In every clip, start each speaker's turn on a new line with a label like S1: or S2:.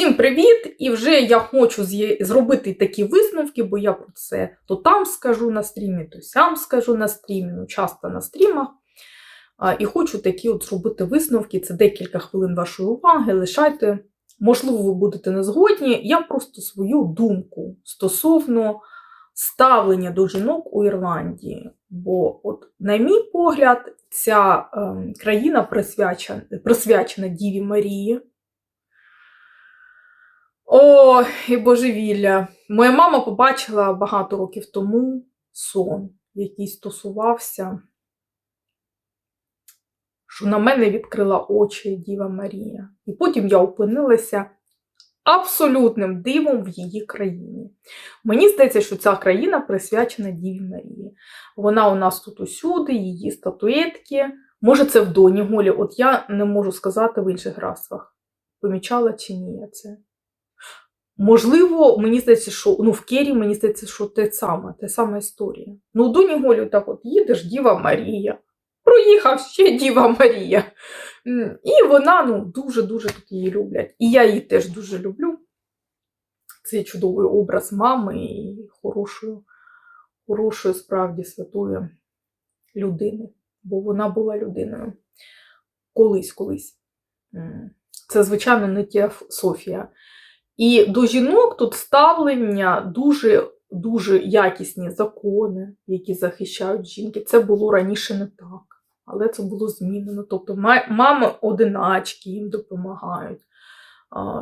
S1: Всім привіт! І вже я хочу зробити такі висновки, бо я про це то там скажу на стрімі, то сям скажу на стрімі, ну часто на стрімах. І хочу такі от зробити висновки. Це декілька хвилин вашої уваги. Лишайте. Можливо, ви будете не згодні. Я просто свою думку стосовно ставлення до жінок у Ірландії. Бо, от, на мій погляд, ця ем, країна присвячена, присвячена Діві Марії. О, і божевілля. Моя мама побачила багато років тому сон, який стосувався, що на мене відкрила очі Діва Марія. І потім я опинилася абсолютним дивом в її країні. Мені здається, що ця країна присвячена Діві Марії. Вона у нас тут усюди, її статуетки. Може, це в Доні Голі. От я не можу сказати в інших расах. Помічала чи ні я це. Можливо, мені здається, що ну, в Кері мені здається, що те саме, те сама історія. Ну, Доні Голі так от їдеш Діва Марія. Проїхав ще Діва Марія. І вона ну, дуже-дуже тут її люблять. І я її теж дуже люблю. Цей чудовий образ мами і хорошої, хорошої справді святої людини. Бо вона була людиною. Колись, колись. Це, звичайно, не Софія. І до жінок тут ставлення дуже дуже якісні закони, які захищають жінки. Це було раніше не так, але це було змінено. Тобто мами одиначки їм допомагають.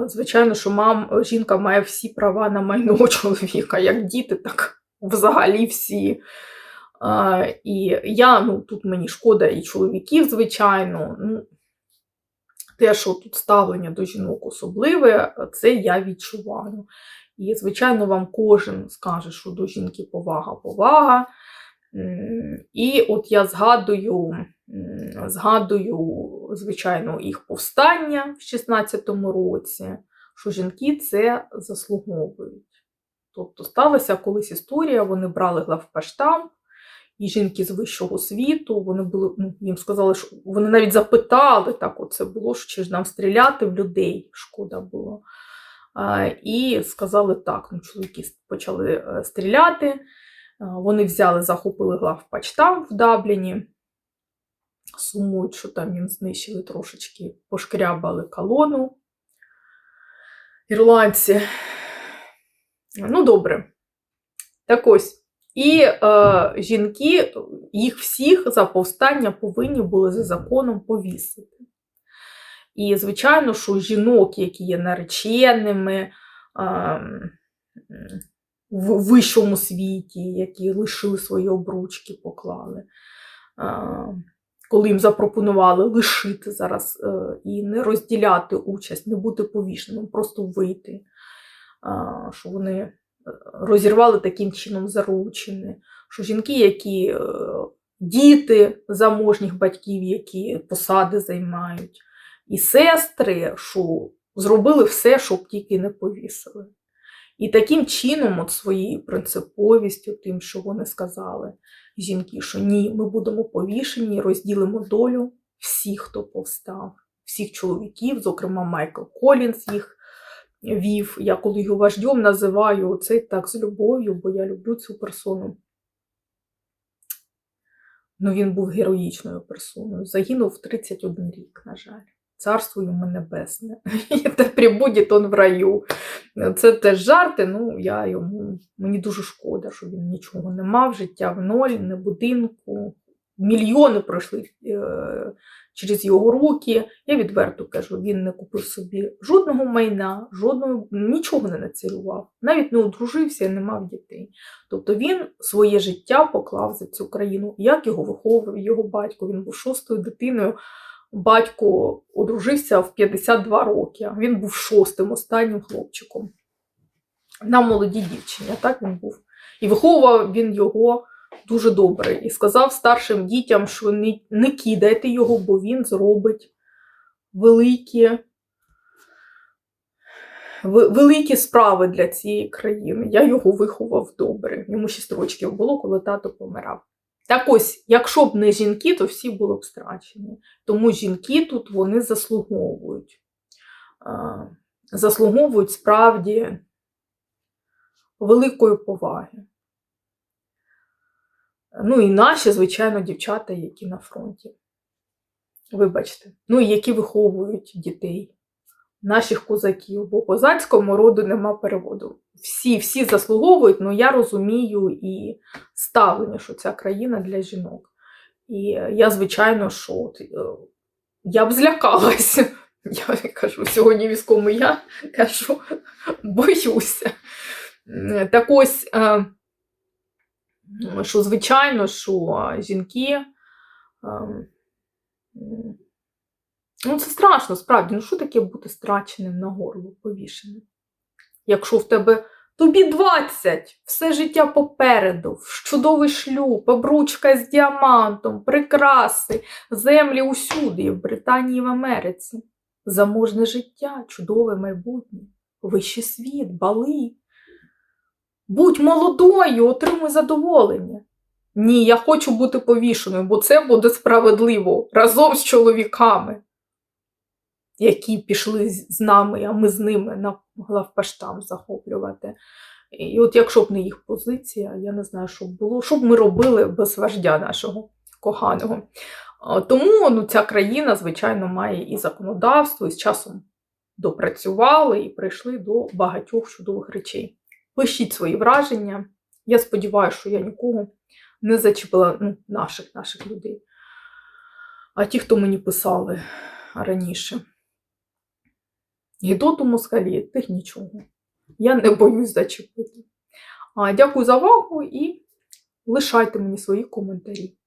S1: Звичайно, що мам, жінка має всі права на майно чоловіка, як діти, так взагалі всі. І я, ну тут мені шкода і чоловіків, звичайно. Ну, те, що тут ставлення до жінок особливе, це я відчуваю. І, звичайно, вам кожен скаже, що до жінки повага, повага. І от я згадую, згадую, звичайно, їх повстання в 16-му році, що жінки це заслуговують. Тобто сталася колись історія, вони брали главпаштам, і жінки з вищого світу, вони були, ну, їм сказали, що вони навіть запитали, так оце було, що чи ж нам стріляти в людей, шкода було. А, і сказали так, ну, чоловіки почали е, стріляти, А, вони взяли, захопили главпачтам в Дабліні, сумують, що там їм знищили трошечки, пошкрябали колону. Ірландці. Ну, добре. Так ось. І е, жінки, їх всіх за повстання повинні були за законом повісити. І, звичайно, що жінок, які є нареченими е, в вищому світі, які лишили свої обручки, поклали, е, коли їм запропонували лишити зараз е, і не розділяти участь, не бути повішеним, просто вийти, е, що вони розірвали таким чином заручини, що жінки, які е, діти заможніх батьків, які посади займають, і сестри, що зробили все, щоб тільки не повісили. І таким чином, от своєю принциповістю, тим, що вони сказали, жінки, що ні, ми будемо повішені, розділимо долю всіх, хто повстав, всіх чоловіків, зокрема Майкл Колінс їх вів. Я коли його вождем називаю це так з любов'ю, бо я люблю цю персону. Ну, він був героїчною персоною. Загинув в 31 рік, на жаль. Царство йому небесне. І те прибуде он в раю. Це теж жарти, ну я йому. Мені дуже шкода, що він нічого не мав, життя в ноль, не будинку. Мільйони пройшли е, через його руки. Я відверто кажу, він не купив собі жодного майна, жодного, нічого не націлював, навіть не одружився не мав дітей. Тобто він своє життя поклав за цю країну. Як його виховував його батько? Він був шостою дитиною. Батько одружився в 52 роки. Він був шостим останнім хлопчиком на молодій дівчині. Так він був. І виховував він його дуже добре. І сказав старшим дітям, що не, не кидайте його, бо він зробить великі, великі справи для цієї країни. Я його виховав добре. Йому 6 років було, коли тато помирав. Так ось, якщо б не жінки, то всі були б страчені. Тому жінки тут вони заслуговують. Заслуговують справді великої поваги. Ну і наші, звичайно, дівчата, які на фронті. Вибачте, ну і які виховують дітей, наших козаків, бо козацькому роду нема переводу. Всі, всі заслуговують, але я розумію і ставлення, що ця країна для жінок. І я, звичайно, що от, е, я б злякалася. Я кажу, сьогодні військовому я кажу, боюся. Так ось, е, що звичайно, що жінки. е, Ну, це страшно, справді. Ну, що таке бути страченим на горло, повішеним? Якщо в тебе тобі 20, все життя попереду, чудовий шлюб, обручка з діамантом, прикраси, землі усюди, в Британії, в Америці. Заможне життя, чудове майбутнє, вищий світ, бали. Будь молодою, отримуй задоволення. Ні, я хочу бути повішеною, бо це буде справедливо разом з чоловіками, які пішли з нами, а ми з ними на главпаштам захоплювати. І от якщо б не їх позиція, я не знаю, що б було, що б ми робили без вождя нашого коханого. Тому ну, ця країна, звичайно, має і законодавство, і з часом допрацювали і прийшли до багатьох чудових речей. Пишіть свої враження. Я сподіваюся, що я нікого не зачепила ну, наших наших людей. А ті, хто мені писали раніше. Гідоту москалі, тих нічого. Я не боюсь зачепити. А, дякую за увагу і лишайте мені свої коментарі.